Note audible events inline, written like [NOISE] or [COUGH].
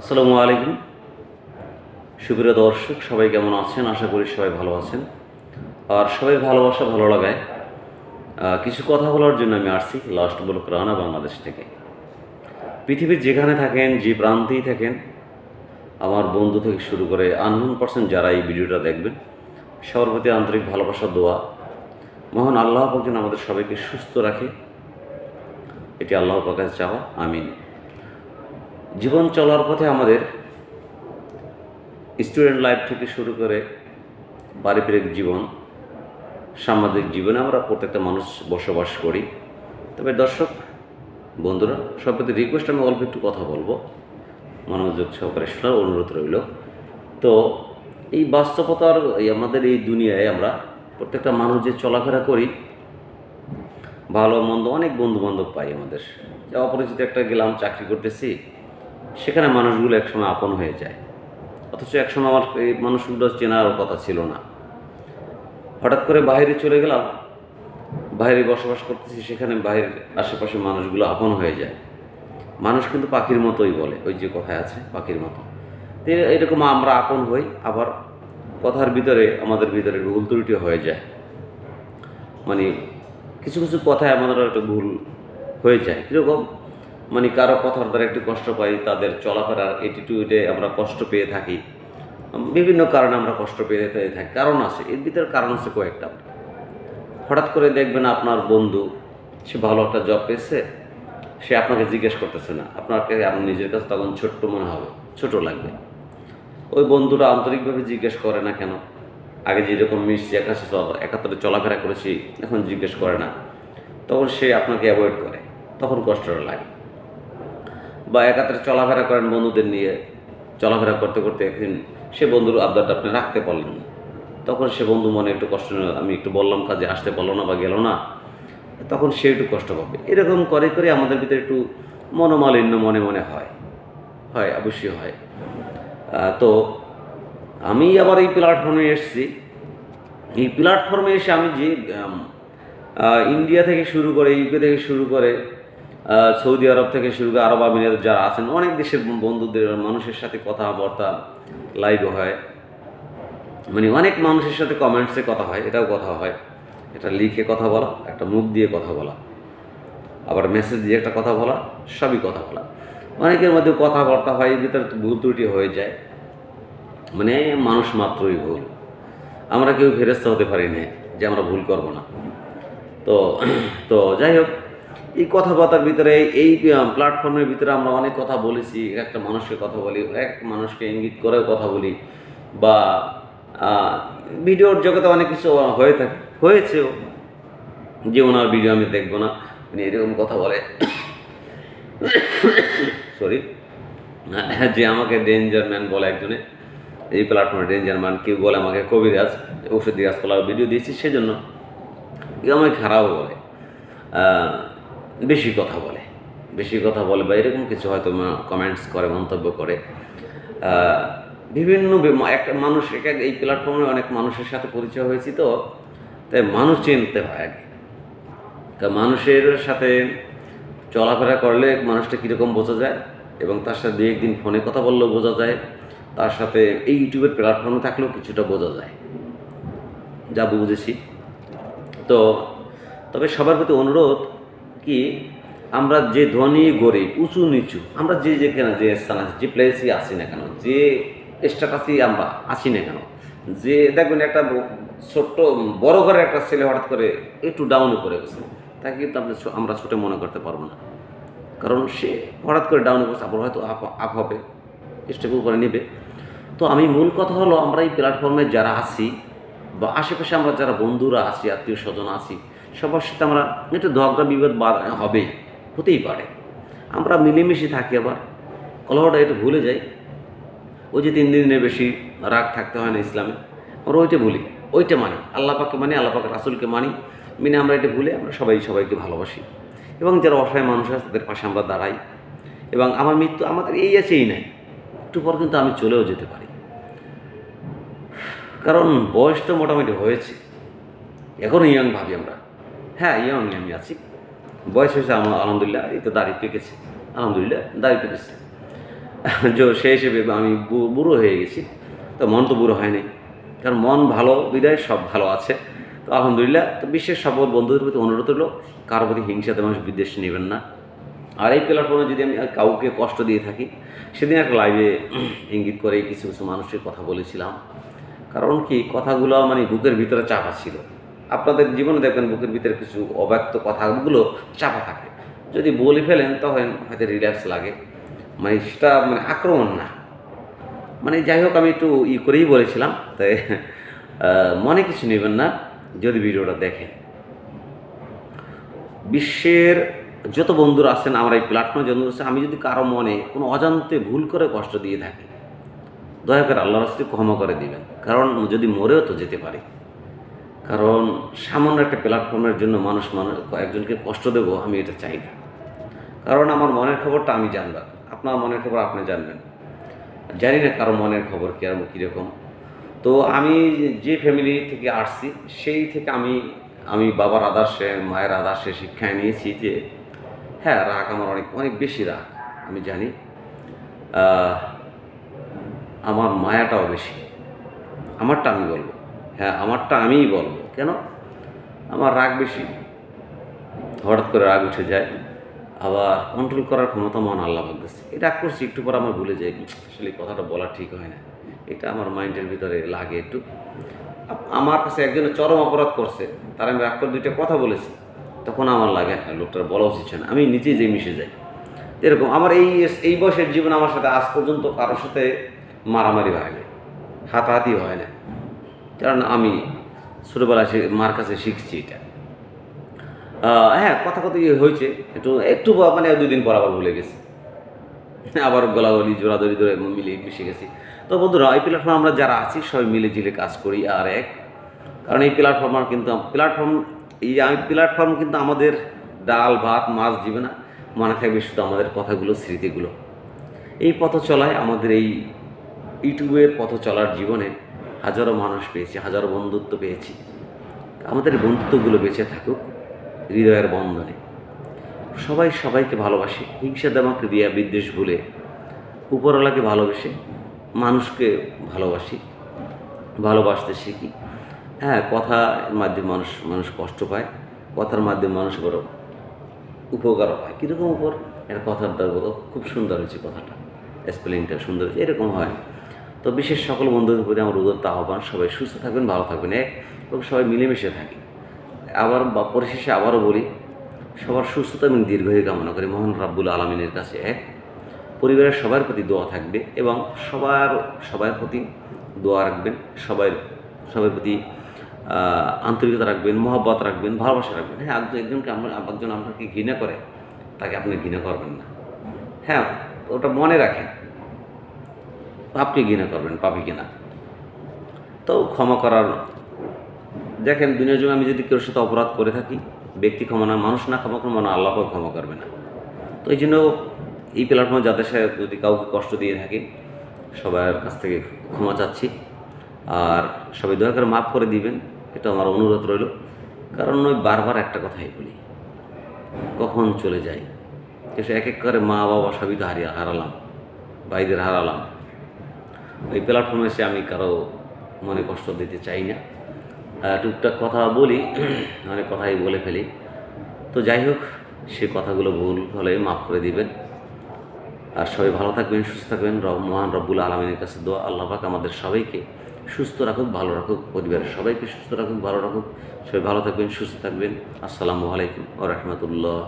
আসসালামু আলাইকুম। সুপ্রিয় দর্শক, সবাই কেমন আছেন? আশা করি সবাই ভালো আছেন। আর সবাই ভালোবাসা ভালো লাগায়। কিছু কথা বলার জন্য আমি আসছি লাস্ট ব্লক রানা বাংলাদেশ থেকে। পৃথিবীর যেখানে থাকেন, যে প্রান্তেই থাকেন, আমার বন্ধু থেকে শুরু করে আননোন পার্সেন্ট যারা এই ভিডিওটা দেখবেন, সবার প্রতি আন্তরিক ভালোবাসা, দোয়া। মহান আল্লাহ পাক যেন আমাদের সবাইকে সুস্থ রাখে। এটি আল্লাহ পাকের চাওয়া। আমিন। জীবন চলার পথে আমাদের স্টুডেন্ট লাইফ থেকে শুরু করে পারিবারিক জীবন, সামাজিক জীবনে আমরা প্রত্যেকটা মানুষ বসবাস করি। তবে দর্শক, বন্ধুরা সব প্রতি রিকোয়েস্ট আমি অল্প একটু কথা বলব। মনোযোগ সহকারে শোনার অনুরোধ রইল। তো এই বাস্তবতার, এই আমাদের এই দুনিয়ায় আমরা প্রত্যেকটা মানুষ যে চলাফেরা করি, ভালো, মন্দ, অনেক বন্ধু বান্ধব পাই আমাদের। অপরিচিত একটা গেলাম, চাকরি করতেছি সেখানে মানুষগুলো একসময় আপন হয়ে যায়। অথচ একসময় আমার এই মানুষগুলো চেনার কথা ছিল না। হঠাৎ করে বাইরে চলে গেলাম, বাইরে বসবাস করতেছি, সেখানে বাইরের আশেপাশে মানুষগুলো আপন হয়ে যায়। মানুষ কিন্তু পাখির মতোই বলে, ওই যে কথায় আছে, পাখির মতো। তো এরকম আমরা আপন হই, আবার কথার ভিতরে, আমাদের ভিতরে ভুল ত্রুটি হয়ে যায়। মানে কিছু কিছু কথায় আমাদের একটা ভুল হয়ে যায়। কীরকম? মানে কারও কথার দ্বারা একটু কষ্ট পাই, তাদের চলাফেরার অ্যাটিটিউডে আমরা কষ্ট পেয়ে থাকি। বিভিন্ন কারণে আমরা কষ্ট পেয়ে পেয়ে থাকি। কারণ আছে, এর ভিতরে কারণ আছে কয়েকটা। হঠাৎ করে দেখবেন আপনার বন্ধু, সে ভালো একটা জব পেয়েছে, সে আপনাকে জিজ্ঞেস করতেছে না। আপনাকে আপনার নিজের কাছে তখন ছোট্ট মনে হবে, ছোট লাগবে। ওই বন্ধুরা আন্তরিকভাবে জিজ্ঞেস করে না কেন? আগে যেরকম মিশছি একাশে একাত্তরে চলাফেরা করেছি, এখন জিজ্ঞেস করে না। তখন সে আপনাকে অ্যাভয়েড করে, তখন কষ্টটা লাগে। বা একাত্রে চলাফেরা করেন বন্ধুদের নিয়ে, চলাফেরা করতে করতে একদিন সে বন্ধুর আবদারটা আপনি রাখতে পারলেন। তখন সে বন্ধু মনে একটু কষ্ট আমি একটু বললাম কাজে, আসতে পারল না বা গেল না। তখন সে একটু কষ্ট পাবে। এরকম করে করে আমাদের ভিতরে একটু মনোমালিন্য মনে মনে হয়। হয়, অবশ্যই হয়। তো আমি আবার এই প্ল্যাটফর্মে এসেছি। এই প্ল্যাটফর্মে এসে আমি যে ইন্ডিয়া থেকে শুরু করে ইউকে থেকে শুরু করে সৌদি আরব থেকে শুরু করে আরব আমিরাত যারা আছেন, অনেক দেশের বন্ধুদের, মানুষের সাথে কথাবার্তা লাইভ হয়। মানে অনেক মানুষের সাথে কমেন্টসে কথা হয়, এটাও কথা হয়। এটা লিখে কথা বলা, একটা মুখ দিয়ে কথা বলা। আবার মেসেজ দিয়ে একটা কথা বলা, সবই কথা বলা। অনেকের মধ্যে কথাবার্তা হয় ভিতরে ভুল ত্রুটি হয়ে যায়। মানে মানুষ মাত্রই ভুল। আমরা কেউ ফেরস্তা হতে পারি না যে আমরা ভুল করব না। তো তো যাই হোক এই কথাবার্তার ভিতরে, এই প্ল্যাটফর্মের ভিতরে আমরা অনেক কথা বলেছি একটা মানুষকে কথা বলি, এক মানুষকে ইঙ্গিত করেও কথা বলি বা ভিডিওর জগতে অনেক কিছু হয়ে থাকে, হয়েছেও, যে ওনার ভিডিও আমি দেখব না, উনি এরকম কথা বলে। সরি যে আমাকে ডেঞ্জার ম্যান বলে একজনে, এই প্ল্যাটফর্মে ডেঞ্জার ম্যান কেউ বলে আমাকে কবিরাজ, ওষুধ গাছপালার ভিডিও দিয়েছি, সেজন্য কেউ আমাকে খারাপও বলে। বেশি কথা বলে, বেশি কথা বলে বা এরকম কিছু হয়তো কমেন্টস করে, মন্তব্য করে। বিভিন্ন একটা মানুষ, এক এই প্ল্যাটফর্মে অনেক মানুষের সাথে পরিচয় হয়েছি তো, তাই মানুষ চিনতে হয় আগে। তা মানুষের সাথে চলাফেরা করলে মানুষটা কীরকম বোঝা যায় এবং তার সাথে দু একদিন ফোনে কথা বললেও বোঝা যায়, তার সাথে এই ইউটিউবের প্ল্যাটফর্মে থাকলেও কিছুটা বোঝা যায়। যা বুঝেছি। তো, তবে সবার প্রতি অনুরোধ কি, আমরা যে ধনী, গরিব, উঁচু, নিচু, আমরা যে যেখানে যে স্থান আছি, যে প্লেসই আসি না কেন, যে স্ট্যাটাসই আমরা আছি না কেন, যে দেখবেন একটা ছোট্ট, বড় ঘরের একটা ছেলে হঠাৎ করে একটু ডাউনে করে গেছে, তাকে কিন্তু আমরা ছো- আমরা ছোটো মনে করতে পারব না, কারণ সে হঠাৎ করে ডাউনে বসে আবার হয়তো আপ আপ হবে স্টেপ উপরে নেবে, তো আমি মূল কথা হলো, আমরা এই প্ল্যাটফর্মে যারা আছি বা আশেপাশে আমরা যারা বন্ধুরা আছি আত্মীয় স্বজন আছি সবার সাথে আমরা একটু ঝগড়া বিবাদ বা- হবেই হতেই পারে। আমরা মিলেমিশে থাকি আবার। কলহটা একটু ভুলে যাই। ওই যে তিন দিনের বেশি রাগ থাকতে হয় না ইসলামে। আমরা ওইটা ভুলি। ওইটা মানি। আল্লাহ পাককে মানি, আল্লাহ পাকের রাসুলকে মানি। মেনে আমরা এটা ভুলে আমরা সবাই সবাইকে ভালোবাসি। এবং যারা অসহায় মানুষ আছে, তাদের পাশে আমরা দাঁড়াই। এবং আমার মৃত্যু আমাদের এই আছে এই নাই। একটু পর কিন্তু আমি চলেও যেতে পারি। কারণ বয়স তো মোটামুটি হয়েছে। এখনও ইয়াং ভাবি আমরা। হ্যাঁ ইয়াং আমি আছি। বয়স হয়েছে আমার, আলহামদুলিল্লাহ, এই তো দাড়ি পেকেছে। আলহামদুলিল্লাহ, দাড়ি পেকেছে। যে সেই হিসেবে আমি বুড়ো হয়ে গেছি। তো মন তো বুড়ো হয়নি কারণ মন ভালো, বিদায়, সব ভালো আছে। তো আলহামদুলিল্লাহ, তো বিশ্বের সকল বন্ধুদের প্রতি অনুরোধ হলো, কারোর প্রতি হিংসাতে মানুষ বিদ্বেষ নেবেন না। আর এই প্ল্যাটফর্মে যদি আমি কাউকে কষ্ট দিয়ে থাকি, সেদিন একটা লাইভে ইঙ্গিত করে কিছু কিছু মানুষের কথা বলেছিলাম। কারণ কি? কথাগুলো মানে বুকের ভিতরে চাপা ছিল। আপনাদের জীবনে দেখবেন বুকের ভিতরে কিছু অব্যক্ত কথাগুলো চাপা থাকে। যদি বলে ফেলেন তখন হয়তো রিল্যাক্স লাগে। মানে সেটা মানে আক্রমণ না। মানে যাই হোক আমি একটু ই করেই বলেছিলাম তাই মনে কিছু নেবেন না যদি ভিডিওটা দেখেন। বিশ্বের যত বন্ধুরা আছেন আমার এই প্ল্যাটফর্মে যত আছেন, আমি যদি কারও মনে কোনো অজান্তে ভুল করে কষ্ট দিয়ে থাকি দয়া করে আল্লাহ রাস্তে ক্ষমা করে দিবেন। কারণ যদি মরেও তো যেতে পারি। কারণ সামান্য একটা প্ল্যাটফর্মের জন্য মানুষ মানুষ একজনকে কষ্ট দেবো, আমি এটা চাই না। কারণ আমার মনের খবরটা আমি জানলাম। আপনার মনের খবর আপনি জানবেন। জানি না কারও মনের খবর কী আর কীরকম তো আমি যে ফ্যামিলি থেকে আসছি, সেই থেকে আমি আমি বাবার আদর্শে, মায়ের আদর্শে শিক্ষায় নিয়েছি যে হ্যাঁ রাগ আমার অনেক অনেক বেশি রাগ, আমি জানি। আমার মায়াটাও বেশি। আমারটা আমি বলব। হ্যাঁ আমারটা আমিই বলব। কেন? আমার রাগ বেশি। হঠাৎ করে রাগ উঠে যায়। আবার কন্ট্রোল করার ক্ষমতা মন আল্লাহ বলতেছে এটা রাগ করছি, একটু পর আমার ভুলে যাই আসলে কথাটা বলা ঠিক হয় না। এটা আমার মাইন্ডের ভিতরে লাগে একটু। আমার কাছে একজনের চরম অপরাধ করছে। তার আমি রাগ করে দুইটা কথা বলেছি। তখন আমার লাগে হ্যাঁ লোকটার বলা উচিত না। আমি নিজেই যে মিশে যাই। এরকম আমার এই এই বয়সের জীবন আমার সাথে আজ পর্যন্ত কারোর সাথে মারামারি হয় না হাতাহাতি হয় না কারণ আমি ছোটোবেলায় সে মার কাছে শিখছি এটা। হ্যাঁ কথা কথা ইয়ে হয়েছে, একটু একটু মানে দুই দিন পর আবার ভুলে গেছি। আবার গলাগলি জোড়াদড়ি ধরে মিলে মিশে গেছি। তো বন্ধুরা, এই প্ল্যাটফর্মে আমরা যারা আছি, সবাই মিলে ঝিলে কাজ করি আর এক। কারণ এই প্ল্যাটফর্ম কিন্তু প্ল্যাটফর্ম এই প্ল্যাটফর্ম কিন্তু আমাদের ডাল, ভাত, মাছ দিবে না মনে থাকবে শুধু আমাদের কথাগুলো, স্মৃতিগুলো। এই পথ চলায় আমাদের এই ইউটিউবের পথ চলার জীবনে হাজারো মানুষ পেয়েছি, হাজারো বন্ধুত্ব পেয়েছি। আমাদের বন্ধুত্বগুলো বেঁচে থাকুক, হৃদয়ের বন্ধনে। সবাই সবাইকে ভালোবাসে, হিংসা দামাকে দিয়া বিদ্বেষ ভুলে, উপরওয়ালাকে ভালোবেসে, মানুষকে ভালোবাসি, ভালোবাসতে শিখি। হ্যাঁ কথার মাধ্যমে মানুষ মানুষ কষ্ট পায়, কথার মাধ্যমে মানুষ বড় উপকারও পায়। কীরকম উপর? একটা কথার দ্বারা খুব সুন্দর হয়েছে কথাটা। স্পেলিংটা সুন্দর হয়েছে। এরকম হয়। তো বিশেষ সকল বন্ধুদের প্রতি আমার উদত্ত আহ্বান, সবাই সুস্থ থাকবেন, ভালো থাকবেন, এক এবং সবাই মিলেমিশে থাকি। আবার বা পরিশেষে আবারও বলি, সবার সুস্থতা এবং দীর্ঘায়ু কামনা করি, মোহন রাব্বুল আলমিনের কাছে, এক। পরিবারের সবার প্রতি দোয়া থাকবে এবং সবার সবার প্রতি দোয়া রাখবেন, সবাই, সবার প্রতি আন্তরিকতা রাখবেন, মহব্বত রাখবেন, ভালোবাসা রাখবেন। হ্যাঁ একজন, একজনকে আমরা, একজন আপনাকে ঘৃণা করে, তাকে আপনি ঘৃণা করবেন না। হ্যাঁ ওটা মনে রাখেন। পাপকে ঘৃণা করবেন পাপি কিনা তো ক্ষমা করার, দেখেন দুনিয়ার জন্য আমি যদি কেউ সাথে অপরাধ করে থাকি, ব্যক্তি ক্ষমা না, মানুষ না ক্ষমা করবে না আল্লাহও ক্ষমা করবে না। তো এই জন্য এই প্ল্যাটফর্মে যাদের সাথে যদি কাউকে কষ্ট দিয়ে থাকি, সবার কাছ থেকে ক্ষমা চাচ্ছি। আর সবাই দয়া করে মাফ করে দিবেন, এটা আমার অনুরোধ রইল। কারণ ওই বারবার একটা কথাই বলি, কখন চলে যাই? এসে এক এক করে মা বাবা সবই তো হারিয়ে হারালাম, ভাইদের হারালাম। ওই প্ল্যাটফর্মে এসে আমি কারও মনে কষ্ট দিতে চাই না। টুকটাক কথা বলি, [CLEARS THROAT] অনেক কথাই বলে ফেলি। তো যাই হোক, সে কথাগুলো ভুল হলে মাফ করে দিবেন। আর সবাই ভালো থাকবেন, সুস্থ থাকবেন। রব, মহান রব্বুল আলমিনের কাছে দোয়া, আল্লাহ পাক আমাদের সবাইকে সুস্থ রাখুক, ভালো রাখুক, পরিবারের সবাইকে সুস্থ রাখুক, ভালো রাখুক। সবাই ভালো থাকবেন, সুস্থ থাকবেন। আসসালামু আলাইকুম ও রহমতুল্লাহ।